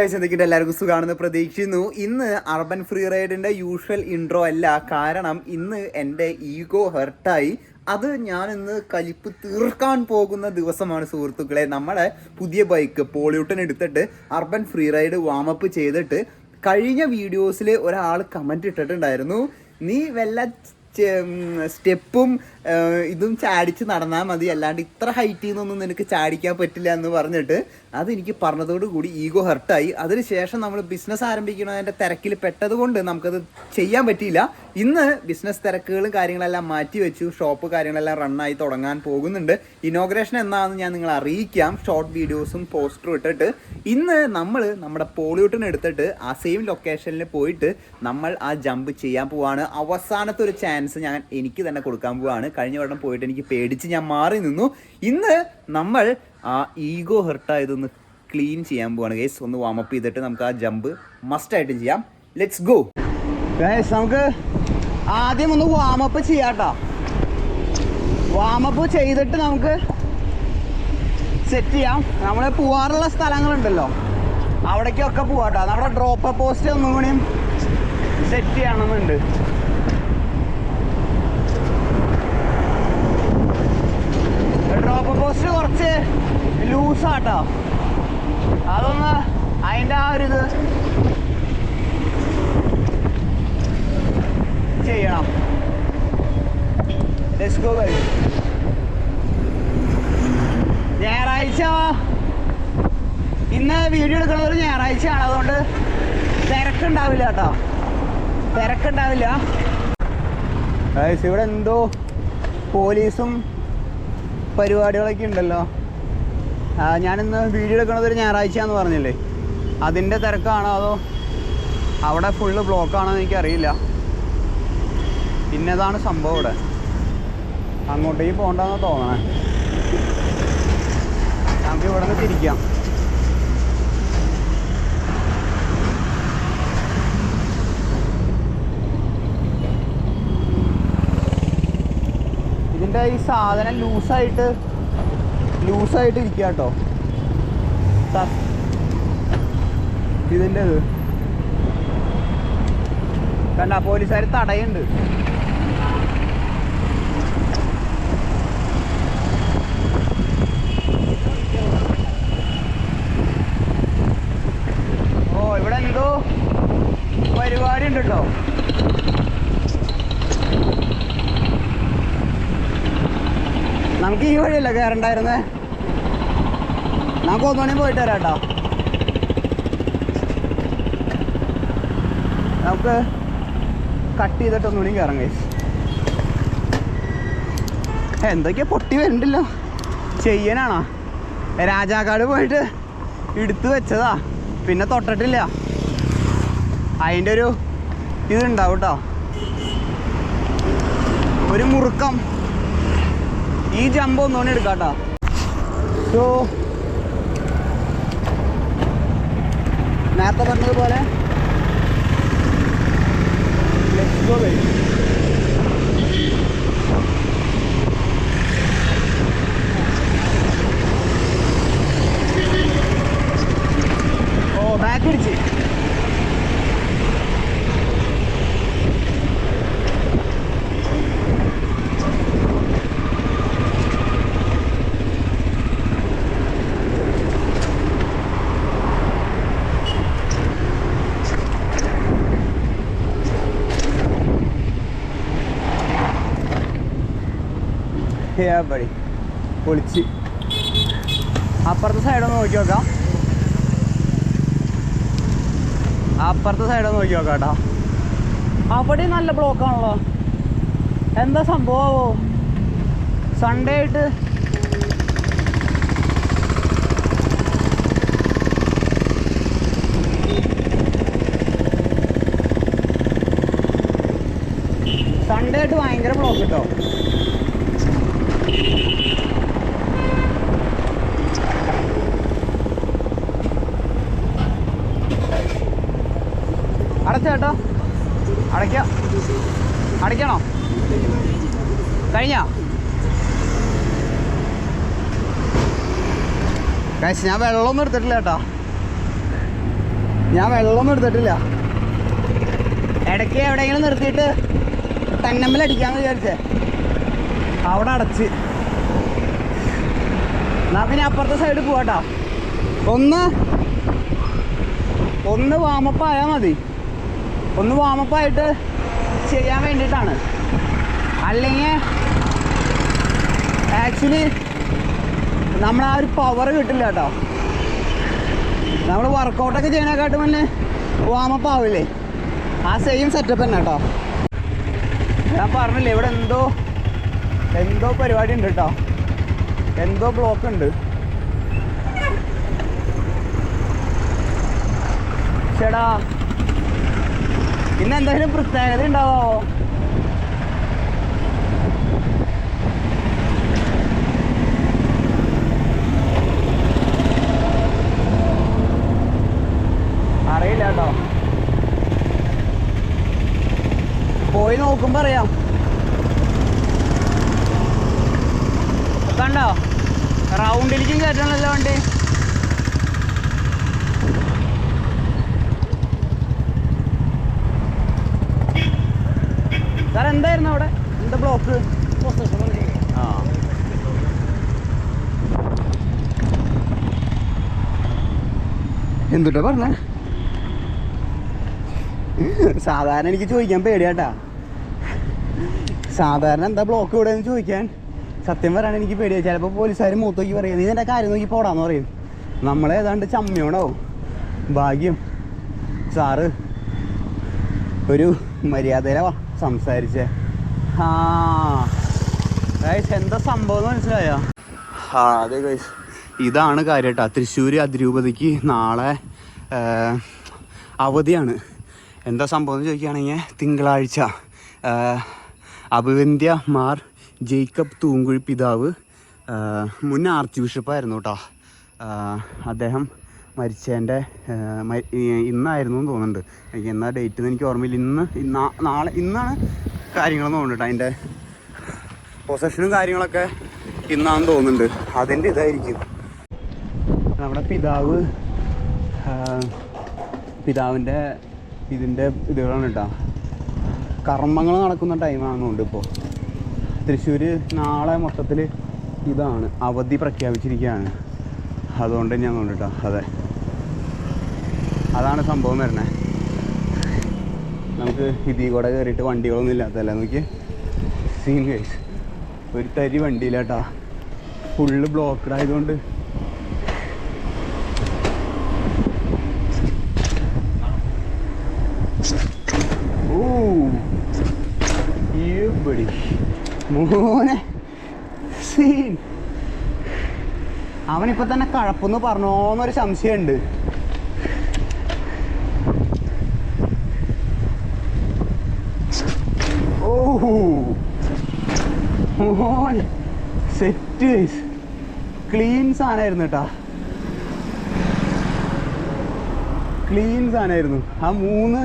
എന്തൊക്കെയുണ്ട്? എല്ലാവർക്കും സുഖമാണെന്ന് പ്രതീക്ഷിക്കുന്നു. ഇന്ന് അർബൻ ഫ്രീ റൈഡിന്റെ യൂഷ്വൽ ഇൻട്രോ അല്ല. കാരണം ഇന്ന് എന്റെ ഈഗോ ഹെർട്ടായി അത് ഞാൻ ഇന്ന് കലിപ്പ് തീർക്കാൻ പോകുന്ന ദിവസമാണ് സുഹൃത്തുക്കളെ. നമ്മളെ പുതിയ ബൈക്ക് പോളിയൂട്ടൻ എടുത്തിട്ട് അർബൻ ഫ്രീ റൈഡ് വാമപ്പ് ചെയ്തിട്ട് കഴിഞ്ഞ വീഡിയോസിൽ ഒരാൾ കമന്റ് ഇട്ടിട്ടുണ്ടായിരുന്നു. നീ വല്ല സ്റ്റെപ്പും ഇതും ചാടിച്ച് നടന്നാൽ മതി. അല്ലാണ്ട് ഇത്ര ഹൈറ്റിൽ നിന്നൊന്നും നിനക്ക് ചാടിക്കാൻ പറ്റില്ല എന്ന് പറഞ്ഞിട്ട് അതെനിക്ക് പറഞ്ഞതോടുകൂടി ഈഗോ ഹർട്ടായി അതിനുശേഷം നമ്മൾ ബിസിനസ് ആരംഭിക്കുന്നതിന്റെ തിരക്കിൽ പെട്ടതുകൊണ്ട് നമുക്കത് ചെയ്യാൻ പറ്റിയില്ല. ഇന്ന് ബിസിനസ് തിരക്കുകളും കാര്യങ്ങളെല്ലാം മാറ്റി വെച്ചു. ഷോപ്പ് കാര്യങ്ങളെല്ലാം റണ്ണായി തുടങ്ങാൻ പോകുന്നുണ്ട്. ഇനോഗ്രേഷൻ എന്നാണെന്ന് ഞാൻ നിങ്ങളെ അറിയിക്കാം. ഷോർട്ട് വീഡിയോസും പോസ്റ്ററും ഇട്ടിട്ട്. ഇന്ന് നമ്മൾ നമ്മുടെ പോളിയൂട്ടിന് എടുത്തിട്ട് ആ സെയിം ലൊക്കേഷനിൽ പോയിട്ട് നമ്മൾ ആ ജമ്പ് ചെയ്യാൻ പോവാണ്. അവസാനത്തെ ഒരു ചാൻസ് ഞാൻ എനിക്ക് തന്നെ കൊടുക്കാൻ പോവാണ്. കഴിഞ്ഞ വട്ടം പോയിട്ട് എനിക്ക് പേടിച്ച് ഞാൻ മാറി നിന്നു. ഇന്ന് നമ്മൾ ആ ഈഗോ ഹെർട്ടായതൊന്ന് ക്ലീൻ ചെയ്യാൻ പോവാണ്. ഗൈസ് ഒന്ന് വാമപ്പ് ചെയ്തിട്ട് നമുക്ക് ആ ജമ്പ് മസ്റ്റ് മസ്റ്റായിട്ട് ചെയ്യാം. ലെറ്റ്സ് ഗോ ഗൈസ് നമുക്ക് ആദ്യം ഒന്ന് വാമപ്പ് ചെയ്യാട്ടോ. വാമപ്പ് ചെയ്തിട്ട് നമുക്ക് സെറ്റ് ചെയ്യാം. നമ്മൾ പോവാറുള്ള സ്ഥലങ്ങളുണ്ടല്ലോ. അവിടേക്കൊക്കെ പോവാട്ടോ. നമ്മുടെ ഡ്രോപ്പ് പോസ്റ്റ് ഒന്നും കൂടിയും സെറ്റ് ചെയ്യണമെന്നുണ്ട്. ഡ്രോപ്പ് പോസ്റ്റ് കുറച്ച് ലൂസാട്ടോ. അതൊന്ന് അതിന്റെ ആ ഒരു ഇത് ചെയ്യണം. ഗൈസ് ഞായറാഴ്ച ഇന്ന് വീഡിയോ എടുക്കുന്നത് ഒരു ഞായറാഴ്ചയാണ്. അതുകൊണ്ട് തിരക്കുണ്ടാവില്ല കേട്ടോ. തിരക്കുണ്ടാവില്ല. ഇവിടെ എന്തോ പോലീസും പരിപാടികളൊക്കെ ഉണ്ടല്ലോ. ഞാനിന്ന് വീഡിയോ എടുക്കുന്നത് ഒരു ഞായറാഴ്ച എന്ന് പറഞ്ഞില്ലേ? അതിന്റെ തിരക്കാണോ അതോ അവിടെ ഫുള്ള് ബ്ലോക്കാണോ എന്ന് എനിക്കറിയില്ല. പിന്നെതാണ് സംഭവം ഇവിടെ. അങ്ങോട്ടേക്ക് പോകണ്ടെന്ന് തോന്നണേ. നമുക്ക് ഇവിടെ നിന്ന് തിരിക്കാം. ഇതിന്റെ ഈ സാധനം ലൂസായിട്ട് ലൂസായിട്ട് ഇരിക്കുക കേട്ടോ ഇതിന്റെ ഇത് കണ്ട പോലീസുകാർ തടയുണ്ട് ഓ ഇവിടെ എന്തോ പരിപാടി ഉണ്ട് കേട്ടോ ഈ കയറണ്ടായിരുന്നേ? നമുക്ക് ഒന്നുമണി പോയിട്ട് വരാം കേട്ടോ നമുക്ക് കട്ട് ചെയ്തിട്ട് ഒന്നുകൂടി കയറാം കൈസ് എന്തൊക്കെയാ പൊട്ടി വരണ്ടല്ലോ? ചെയ്യാനാണോ? രാജാക്കാട് പോയിട്ട് എടുത്തു വെച്ചതാ. പിന്നെ തൊട്ടിട്ടില്ല. അതിന്റെ ഒരു ഇതുണ്ടാവും കേട്ടോ ഒരു മുറുക്കം. ഈ ജമ്പ് ഒന്നും എടുക്കാട്ടോ. സോ നേരത്തെ പറഞ്ഞതുപോലെ. Let's go baby. ഓ ബാക്ക് പിടിച്ച് പടി പൊളിച്ച്. അപ്പുറത്തെ സൈഡൊന്ന് നോക്കി നോക്കാം. അപ്പുറത്തെ സൈഡൊന്ന് നോക്കി നോക്കാം കേട്ടോ. അവിടെ നല്ല ബ്ലോക്കാണല്ലോ എന്താ സംഭവമാവോ സൺഡേ ആയിട്ട് സൺഡേ ആയിട്ട് ഭയങ്കര ബ്ലോക്ക് കിട്ടോ. ഗൈസ് ഞാൻ വെള്ളമൊന്നും എടുത്തിട്ടില്ല കേട്ടോ. ഞാൻ വെള്ളമൊന്നും എടുത്തിട്ടില്ല. ഇടയ്ക്ക് എവിടെയെങ്കിലും നിർത്തിയിട്ട് തന്നമ്മൽ അടിക്കാന്ന് വിചാരിച്ചേ. അവിടെ അടച്ച്. എന്നാ പിന്നെ അപ്പുറത്തെ സൈഡിൽ പോവാട്ടോ ഒന്ന് ഒന്ന് വാമപ്പ് ആയാൽ മതി. ഒന്ന് വാമപ്പ് ആയിട്ട് ചെയ്യാൻ വേണ്ടിയിട്ടാണ്. അല്ലെങ്കിൽ ആക്ച്വലി നമ്മൾ ആ ഒരു പവർ കിട്ടില്ല കേട്ടോ. നമ്മൾ വർക്കൗട്ടൊക്കെ ചെയ്യണേക്കാട്ടും മുന്നേ വാമപ്പ് ആവില്ലേ? ആ സെയിം സെറ്റപ്പ് തന്നെ കേട്ടോ. ഞാൻ പറഞ്ഞില്ലേ ഇവിടെ എന്തോ എന്തോ പരിപാടി ഉണ്ട് കേട്ടോ. എന്തോ ബ്ലോക്ക് ഉണ്ട്. ചേടാ ഇന്ന് എന്തെങ്കിലും പ്രത്യേകത ഉണ്ടാവോ? അറിയില്ല കേട്ടോ പോയി നോക്കുമ്പോ അറിയാം. കണ്ടോ? റൗണ്ടിലേക്കും കയറ്റണല്ലോ വണ്ടി. സാർ എന്തായിരുന്നു അവിടെ? എന്താ ബ്ലോക്ക് ആ. എന്തുട്ടാ പറഞ്ഞ? സാധാരണ എനിക്ക് ചോദിക്കാൻ പേടിയാട്ടാ. സാധാരണ എന്താ ബ്ലോക്ക് ഇവിടെ എന്ന് ചോദിക്കാൻ? സത്യം പറയാൻ എനിക്ക് പേടിയാ. ചിലപ്പോൾ പോലീസുകാർ മൂത്ത് നോക്കി പറയും നീ നിന്റെ കാര്യം നോക്കി പോടാന്ന് പറയും. നമ്മളേതാണ്ട് ചമ്മയോണോ ഭാഗ്യം. സാറ് ഒരു മര്യാദയില സംസാരിച്ചേ. ആ ഗൈസ് എന്താ സംഭവം മനസ്സിലായോ? ആ അതെ ഗൈസ് ഇതാണ് കാര്യം കേട്ടോ തൃശ്ശൂർ അതിരൂപതയ്ക്ക് നാളെ അവധിയാണ്. എന്താ സംഭവം എന്ന് ചോദിക്കുകയാണെങ്കിൽ തിങ്കളാഴ്ച അഭിവന്ധ്യ മാർ ജേക്കബ് തൂങ്കുഴി പിതാവ് മുൻ ആർച്ച് ബിഷപ്പായിരുന്നു കേട്ടോ. അദ്ദേഹം മരിച്ചതിന്റെ ഇന്നായിരുന്നു എന്ന് തോന്നുന്നുണ്ട്. എനിക്ക് എന്നാ ഡേറ്റ് എനിക്ക് ഓർമ്മയില്ല. ഇന്ന് നാളെ ഇന്നാണ് കാര്യങ്ങളെന്ന് തോന്നുന്നുണ്ട് അതിന്റെ പൊസഷനും കാര്യങ്ങളൊക്കെ ഇന്നാന്ന് തോന്നുന്നുണ്ട്. അതിന്റെ ഇതായിരിക്കും. നമ്മുടെ പിതാവ് പിതാവിന്റെ ഇതിന്റെ ഇതുകളാണ് കേട്ടോ. കർമ്മങ്ങൾ നടക്കുന്ന ടൈമാണെന്നുണ്ട് ഇപ്പോൾ തൃശ്ശൂർ നാളെ മൊത്തത്തിൽ ഇതാണ്. അവധി പ്രഖ്യാപിച്ചിരിക്കുകയാണ്. അതുകൊണ്ട് ഞാൻ കൊണ്ടിട്ടോ അതെ. അതാണ് സംഭവം വരണേ നമുക്ക് ഇതിൽ കൂടെ കയറിയിട്ട് വണ്ടികളൊന്നും ഇല്ലാത്തല്ലേ നോക്കി സീൻ കേസ് ഒരു തരി വണ്ടിയില്ല കേട്ടോ ഫുള്ള് ബ്ലോക്കഡ് ആയതുകൊണ്ട് ഓ ഇവിടെ മോനെ. സീൻ. അവനിപ്പോ തന്നെ കഴപ്പെന്ന് പറഞ്ഞോന്നൊരു സംശയമുണ്ട് മോൻ സെറ്റ് ക്ലീൻ സാധനമായിരുന്നു കേട്ടാ ക്ലീൻ സാധനമായിരുന്നു ആ മൂന്ന്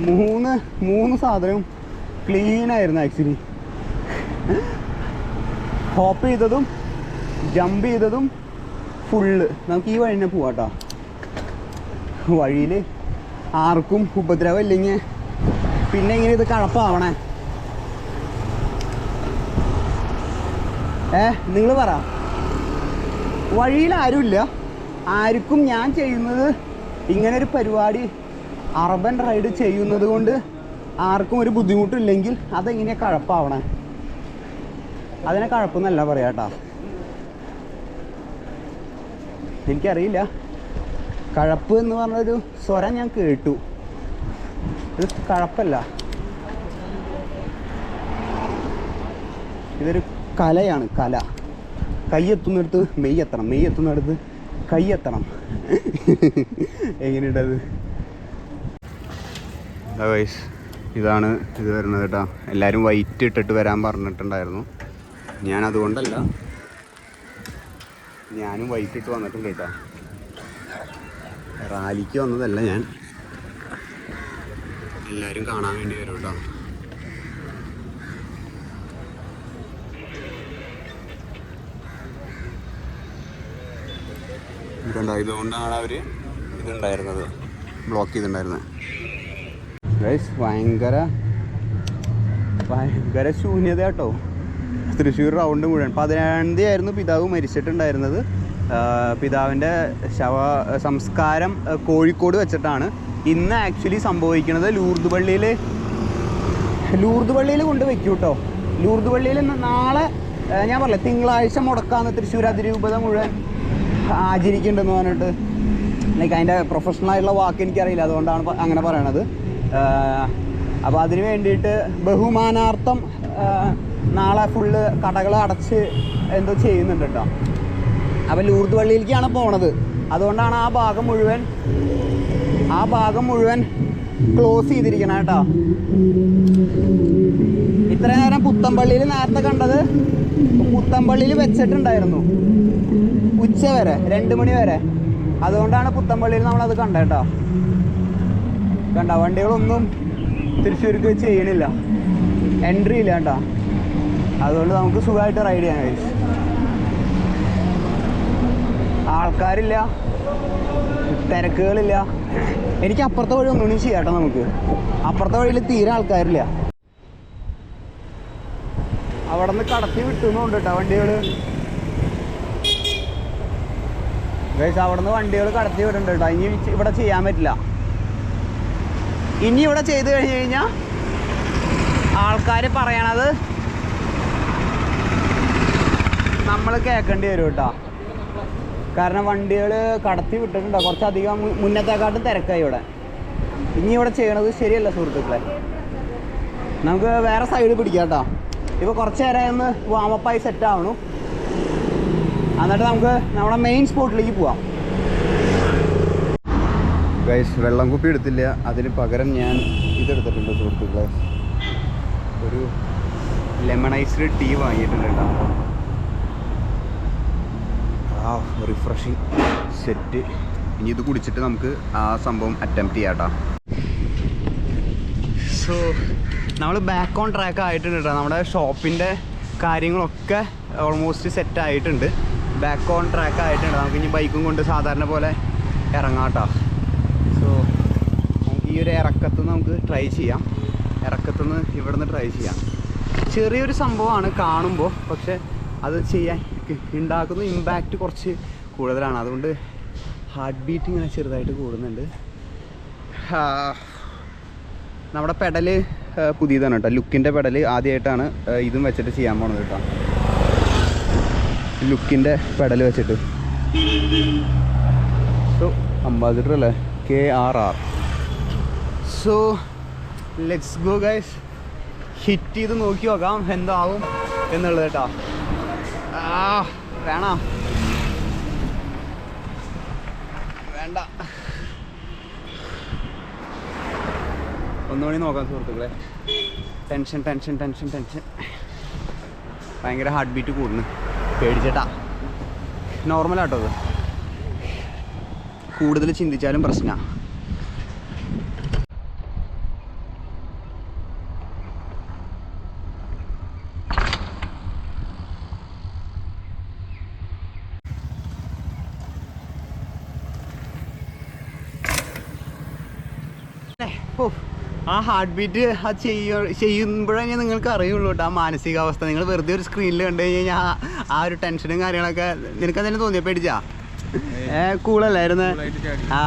മൂന്ന് മൂന്ന് സാധനവും ക്ലീൻ ആയിരുന്നു ആക്ച്വലി ഹോപ്പ് ചെയ്തതും ജമ്പ് ചെയ്തതും ഫുള്ള് നമുക്ക് ഈ വഴി തന്നെ പോവാട്ടോ വഴിയിൽ ആർക്കും ഉപദ്രവം ഇല്ലെങ്കിൽ പിന്നെ ഇങ്ങനെ ഇത് കഴപ്പാവണേ ഏ നിങ്ങൾ പറ. വഴിയിൽ ആരുമില്ല. ആർക്കും ഞാൻ ചെയ്യുന്നത് ഇങ്ങനെ ഒരു പരിപാടി അർബൻ റൈഡ് ചെയ്യുന്നത് കൊണ്ട് ആർക്കും ഒരു ബുദ്ധിമുട്ടില്ലെങ്കിൽ അതെങ്ങനെയാണ് കഴപ്പാവണേ? അതിനെ കഴപ്പെന്നല്ല പറയാട്ടാ എനിക്കറിയില്ല. കഴപ്പ് എന്ന് പറഞ്ഞൊരു സ്വരം ഞാൻ കേട്ടു. ഇത് കഴപ്പല്ല. ഇതൊരു കലയാണ് കല. കൈ എത്തുന്നിടത്ത് മെയ് എത്തണം മെയ് എത്തുന്നിടത്ത് കൈ എത്തണം. എങ്ങനെയുണ്ടത്? ഇതാണ് ഇത് വരുന്നത് കേട്ടോ. എല്ലാവരും വൈറ്റ് ഇട്ടിട്ട് വരാൻ പറഞ്ഞിട്ടുണ്ടായിരുന്നു. ഞാൻ അതുകൊണ്ടല്ല ഞാനും വൈകിട്ട് വന്നിട്ടും കേട്ടോ. റാലിക്ക് വന്നതല്ല ഞാൻ. എല്ലാവരും കാണാൻ വേണ്ടി വരും കേട്ടോ. ഇതുകൊണ്ടാണ് അവർ ഇതുണ്ടായിരുന്നത്. ബ്ലോക്ക് ചെയ്തിട്ടുണ്ടായിരുന്നത്. ഭയങ്കര ഭയങ്കര ശൂന്യത കേട്ടോ തൃശ്ശൂർ റൗണ്ട് മുഴുവൻ. പതിനേഴാം തീയതി ആയിരുന്നു പിതാവ് മരിച്ചിട്ടുണ്ടായിരുന്നത്. പിതാവിന്റെ ശവ സംസ്കാരം കോഴിക്കോട് വെച്ചിട്ടാണ് ഇന്ന് ആക്ച്വലി സംഭവിക്കുന്നത്. ലൂർദ് പള്ളിയിൽ ലൂർദ് പള്ളിയിൽ കൊണ്ട് വെക്കും കേട്ടോ ലൂർദ് പള്ളിയിൽ നാളെ ഞാൻ പറഞ്ഞില്ല തിങ്കളാഴ്ച മുടക്കാന്ന് തൃശ്ശൂർ അതിരൂപത മുഴുവൻ ആചരിക്കുന്നുണ്ടെന്ന് പറഞ്ഞിട്ട്. ലൈക്ക് അതിന്റെ പ്രൊഫഷണലായിട്ടുള്ള വാക്ക് എനിക്കറിയില്ല. അതുകൊണ്ടാണ് അങ്ങനെ പറയണത്. അപ്പോൾ അതിന് വേണ്ടിയിട്ട് ബഹുമാനാർത്ഥം നാളെ ഫുള്ള് കടകൾ അടച്ച് എന്തോ ചെയ്യുന്നുണ്ട് കേട്ടോ അപ്പോൾ ലൂർദ് പള്ളിയിലേക്കാണ് പോണത്. അതുകൊണ്ടാണ് ആ ഭാഗം മുഴുവൻ ആ ഭാഗം മുഴുവൻ ക്ലോസ് ചെയ്തിരിക്കണം കേട്ടോ. ഇത്ര നേരം പുത്തമ്പള്ളിയിൽ നേരത്തെ കണ്ടത് പുത്തമ്പള്ളിയിൽ വെച്ചിട്ടുണ്ടായിരുന്നു. ഉച്ച വരെ രണ്ട് മണി വരെ. അതുകൊണ്ടാണ് പുത്തമ്പള്ളിയിൽ അത് കണ്ടത് കേട്ടോ. കണ്ട? വണ്ടികളൊന്നും തൃശ്ശൂർക്ക് ചെയ്യണില്ല. എൻട്രി ഇല്ല കേട്ടോ. അതുകൊണ്ട് നമുക്ക് സുഖമായിട്ട് റൈഡ് ചെയ്യാൻ കഴിയും ആൾക്കാരില്ല. തിരക്കുകളില്ല. എനിക്ക് അപ്പുറത്തെ വഴി ഒന്നും ചെയ്യാം കേട്ടോ നമുക്ക്. അപ്പുറത്തെ വഴിയിൽ തീരെ ആൾക്കാരില്ല. അവിടെ നിന്ന് കടത്തി വിട്ടുന്നുണ്ട് കേട്ടോ വണ്ടികൾ ഗൈസ് അവിടെ നിന്ന് വണ്ടികൾ കടത്തി വിടുന്നുണ്ട് കേട്ടോ. ഇനി ഇവിടെ ചെയ്യാൻ പറ്റില്ല. ഇനി ഇവിടെ ചെയ്ത് കഴിഞ്ഞു കഴിഞ്ഞാൽ ആൾക്കാർ പറയണത് നമ്മൾ കേൾക്കേണ്ടി വരും കേട്ടോ. കാരണം വണ്ടികൾ കടത്തി വിട്ടിട്ടുണ്ട്? കുറച്ചധികം മുന്നത്തെക്കാട്ടും തിരക്കായി ഇവിടെ. ഇനി ഇവിടെ ചെയ്യണത് ശരിയല്ല സുഹൃത്തുക്കളെ. നമുക്ക് വേറെ സൈഡ് പിടിക്കാം കേട്ടോ. ഇപ്പോൾ കുറച്ച് നേരം ഒന്ന് വാമപ്പായി സെറ്റ് ആവണു. എന്നിട്ട് നമുക്ക് നമ്മുടെ മെയിൻ സ്പോട്ടിലേക്ക് പോവാം. ഗൈസ് വെള്ളം കുപ്പി എടുത്തില്ല. അതിന് പകരം ഞാൻ ഇതെടുത്തിട്ടുണ്ട് സുഹൃത്തുക്കളെ. ഒരു ലെമൺ ഐസ്ഡ് ടീ വാങ്ങിയിട്ടുണ്ട് കേട്ടോ. ആ റിഫ്രഷിങ് സെറ്റ് ഇനി ഇത് കുടിച്ചിട്ട് നമുക്ക് ആ സംഭവം അറ്റംപ്റ്റ് ചെയ്യാം കേട്ടോ സോ നമ്മൾ ബാക്ക് ഓൺ ട്രാക്ക് ആയിട്ടുണ്ട് കേട്ടോ നമ്മുടെ ഷോപ്പിന്റെ കാര്യങ്ങളൊക്കെ ഓൾമോസ്റ്റ് സെറ്റ് ആയിട്ടുണ്ട്. ബാക്ക് ഓൺ ട്രാക്ക് ആയിട്ടുണ്ട്. നമുക്ക് ഇനി ബൈക്കും കൊണ്ട് സാധാരണ പോലെ ഇറങ്ങാം കേട്ടോ സോ നമുക്ക് ഈ ഒരു ഇറക്കത്ത് നമുക്ക് ട്രൈ ചെയ്യാം. ഇറക്കത്തുനിന്ന് ഇവിടെ നിന്ന് ട്രൈ ചെയ്യാം. ചെറിയൊരു സംഭവമാണ് കാണുമ്പോൾ പക്ഷെ അത് ചെയ്യാൻ ഉണ്ടാക്കുന്ന. ഇമ്പാക്റ്റ് കുറച്ച് കൂടുതലാണ്. അതുകൊണ്ട് ഹാർട്ട് ബീറ്റ് ഇങ്ങനെ ചെറുതായിട്ട് കൂടുന്നുണ്ട്. നമ്മുടെ പെഡൽ പുതിയതാണ് കേട്ടോ. ലുക്കിന്റെ പെഡൽ ആദ്യമായിട്ടാണ് ഇതും വെച്ചിട്ട് ചെയ്യാൻ പോണത് കേട്ടോ. ലുക്കിന്റെ പെഡൽ വെച്ചിട്ട്. സോ അംബാസിഡർ അല്ലേ? K R R so let's go guys hit ചെയ്ത് നോക്കി നോക്കാം. എന്താവും എന്നുള്ളത് കേട്ടോ. വേണ? വേണ്ട. ഒന്നുകൂടി നോക്കാം സുഹൃത്തുക്കളെ. Tension tension tension tension. ഭയങ്കര ഹാർട്ട് ബീറ്റ് കൂടുന്നു. പേടിച്ചിട്ടാ. നോർമലാട്ടോ അത്. കൂടുതൽ ചിന്തിച്ചാലും പ്രശ്നമാണ് ഓ ആ ഹാർട്ട് ബീറ്റ് അത് ചെയ്യ ചെയ്യുമ്പോഴേ നിങ്ങൾക്ക് അറിയുള്ളൂ കേട്ടോ ആ മാനസികാവസ്ഥ. നിങ്ങൾ വെറുതെ ഒരു സ്ക്രീനിൽ കണ്ടു കഴിഞ്ഞാൽ ആ- ഒരു ടെൻഷനും കാര്യങ്ങളൊക്കെ നിനക്ക് തന്നെ തോന്നിയ പേടിച്ചാ? കൂളല്ലായിരുന്നു ആ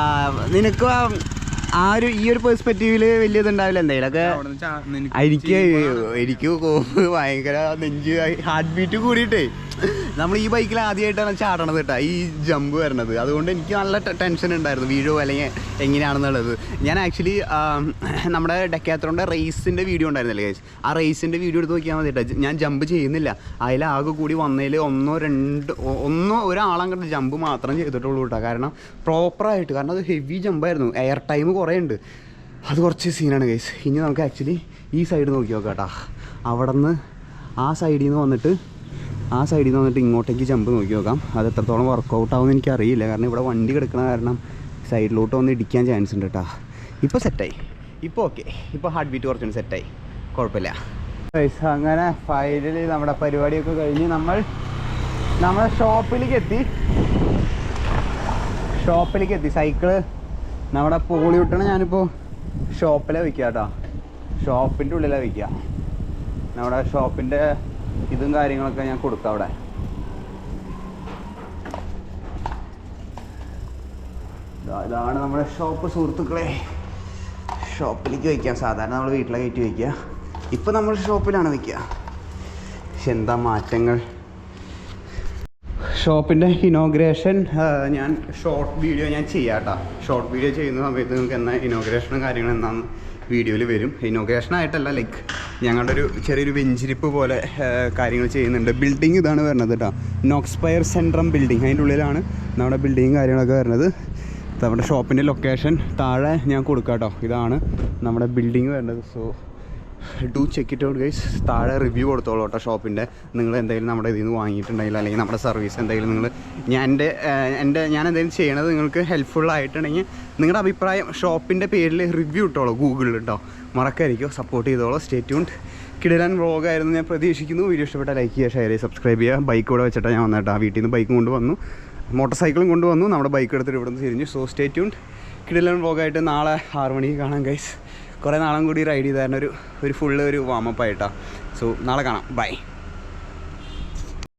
നിനക്ക് ആ- ഒരു ഈ ഒരു പെർസ്പെക്റ്റീവിൽ വലിയ ഇതുണ്ടാവില്ല എന്തെങ്കിലുമൊക്കെ എനിക്ക് എനിക്ക് ഭയങ്കര നെഞ്ച് ഹാർട്ട് ബീറ്റ് കൂടിയിട്ടേ. നമ്മൾ ഈ ബൈക്കിൽ ആദ്യമായിട്ടാണ് ചാടണത് കേട്ടോ ഈ ജമ്പ് വരണത് അതുകൊണ്ട് എനിക്ക് നല്ല ടെൻഷൻ ഉണ്ടായിരുന്നു വീഴോ അല്ലെങ്കിൽ എങ്ങനെയാണെന്നുള്ളത്. ഞാൻ ആക്ച്വലി നമ്മുടെ ഡെക്കാത്രോന്റെ റേസിന്റെ വീഡിയോ ഉണ്ടായിരുന്നില്ലേ ഗൈസ് ആ റേസിന്റെ വീഡിയോ എടുത്ത് നോക്കിയാൽ മതി കേട്ടോ. ഞാൻ ജമ്പ് ചെയ്യുന്നില്ല. അതിലാകെ കൂടി വന്നതിൽ ഒന്നോ രണ്ട് ഒന്നോ ഒന്നോ ഒരാളങ്ങോട്ട് ജമ്പ് മാത്രം ചെയ്തിട്ടുള്ളൂ കേട്ടോ. കാരണം പ്രോപ്പറായിട്ട് കാരണം അത് ഹെവി ജമ്പായിരുന്നു എയർ ടൈം കുറേ ഉണ്ട് അത് കുറച്ച് സീനാണ് ഗൈസ് ഇനി നമുക്ക് ആക്ച്വലി ഈ സൈഡ് നോക്കി നോക്കാം കേട്ടോ. അവിടെ നിന്ന് ആ സൈഡിൽ നിന്ന് വന്നിട്ട് ആ സൈഡിൽ നിന്ന് വന്നിട്ട് ഇങ്ങോട്ടേക്ക് ജമ്പ് നോക്കി നോക്കാം. അത് എത്രത്തോളം വർക്കൗട്ട് ആവുമെന്ന് എനിക്കറിയില്ല. കാരണം ഇവിടെ വണ്ടി കിടക്കണ കാരണം സൈഡിലോട്ട് വന്ന് ഇടിക്കാൻ ചാൻസ് ഉണ്ട് കേട്ടോ ഇപ്പോൾ സെറ്റായി ഇപ്പോൾ ഓക്കെ ഇപ്പോൾ ഹാർട്ട് ബീറ്റ് കുറച്ചുകൂടി സെറ്റായി കുഴപ്പമില്ല. അങ്ങനെ ഫൈനലി നമ്മുടെ പരിപാടിയൊക്കെ കഴിഞ്ഞ് നമ്മൾ നമ്മുടെ ഷോപ്പിലേക്ക് എത്തി. ഷോപ്പിലേക്ക് എത്തി. സൈക്കിൾ നമ്മുടെ പോളി വിട്ടണ ഞാനിപ്പോൾ ഷോപ്പിലെ വയ്ക്കാം കേട്ടോ ഷോപ്പിന്റെ ഉള്ളിലാണ് വയ്ക്കുക നമ്മുടെ ഷോപ്പിന്റെ ഇതും കാര്യങ്ങളൊക്കെ ഞാൻ കൊടുക്കാം അവിടെ. ഇതാണ് നമ്മുടെ ഷോപ്പ് സുഹൃത്തുക്കളെ. ഷോപ്പിലേക്ക് വയ്ക്കാം. സാധാരണ നമ്മൾ വീട്ടിലെ കയറ്റി വയ്ക്കുക. ഇപ്പം നമ്മൾ ഷോപ്പിലാണ് വയ്ക്കുക പക്ഷെ എന്താ മാറ്റങ്ങൾ? ഷോപ്പിന്റെ ഇനോഗ്രേഷൻ ഞാൻ ഷോർട്ട് വീഡിയോ ഞാൻ ചെയ്യാട്ടോ ഷോർട്ട് വീഡിയോ ചെയ്യുന്ന സമയത്ത് നിങ്ങൾക്ക് എന്നാ ഇനോഗ്രേഷനും കാര്യങ്ങളും എന്താണെന്ന് വീഡിയോയിൽ വരും. ഇനോഗ്രേഷൻ ആയിട്ടല്ല ലൈക്ക് ഞങ്ങളുടെ ഒരു ചെറിയൊരു വെഞ്ചിരിപ്പ് പോലെ കാര്യങ്ങൾ ചെയ്യുന്നുണ്ട്. ബിൽഡിംഗ് ഇതാണ് വരുന്നത് കേട്ടോ നോക്സ്പയർ സെൻട്രം ബിൽഡിംഗ് അതിന്റെ ഉള്ളിലാണ് നമ്മുടെ ബിൽഡിങ്ങും കാര്യങ്ങളൊക്കെ വരുന്നത്. നമ്മുടെ ഷോപ്പിന്റെ ലൊക്കേഷൻ താഴെ ഞാൻ കൊടുക്കാം കേട്ടോ ഇതാണ് നമ്മുടെ ബിൽഡിംഗ് വരുന്നത്. So do check it out guys താഴെ റിവ്യൂ കൊടുത്തോളൂ കേട്ടോ ഷോപ്പിന്റെ നിങ്ങൾ എന്തെങ്കിലും നമ്മുടെ ഇതിൽ നിന്ന് വാങ്ങിയിട്ടുണ്ടെങ്കിൽ അല്ലെങ്കിൽ നമ്മുടെ സർവീസ് എന്തെങ്കിലും നിങ്ങൾ ഞാൻ എന്റെ എന്റെ ഞാൻ എന്തെങ്കിലും ചെയ്യണത് നിങ്ങൾക്ക് ഹെൽപ്ഫുൾ ആയിട്ടുണ്ടെങ്കിൽ നിങ്ങളുടെ അഭിപ്രായം ഷോപ്പിന്റെ പേരിൽ റിവ്യൂ ഇട്ടോളൂ ഗൂഗിളിൽ കേട്ടോ. മറക്കായിരിക്കും സപ്പോർട്ട് ചെയ്തോളൂ. സ്റ്റേ ട്യൂൺഡ് കിടിലൻ വ്ളോഗായിരുന്നു ഞാൻ പ്രതീക്ഷിക്കുന്നു. വീഡിയോ ഇഷ്ടപ്പെട്ട ലൈക്ക് ചെയ്യുക ഷെയർ ചെയ്യുക സബ്സ്ക്രൈബ് ചെയ്യുക. ബൈക്ക് ഇവിടെ വെച്ചിട്ടാണ് ഞാൻ വന്നിട്ട് ആ വീട്ടിൽ നിന്ന് ബൈക്കും കൊണ്ടുവന്നു മോട്ടോർ സൈക്കിളും കൊണ്ടുവന്നു നമ്മുടെ ബൈക്ക് എടുത്തിട്ട് ഇവിടെ നിന്ന് തിരിഞ്ഞു. സോ സ്റ്റേ ട്യൂൺഡ് കിടിലൻ വ്ളോഗായിട്ട് നാളെ ആറ് മണിക്ക് കാണാം ഗൈസ് കുറേ നാളും കൂടി റൈഡ് ചെയ്തായിരുന്നു ഒരു ഒരു ഫുള്ള് ഒരു വാമപ്പ് സോ നാളെ കാണാം. ബൈ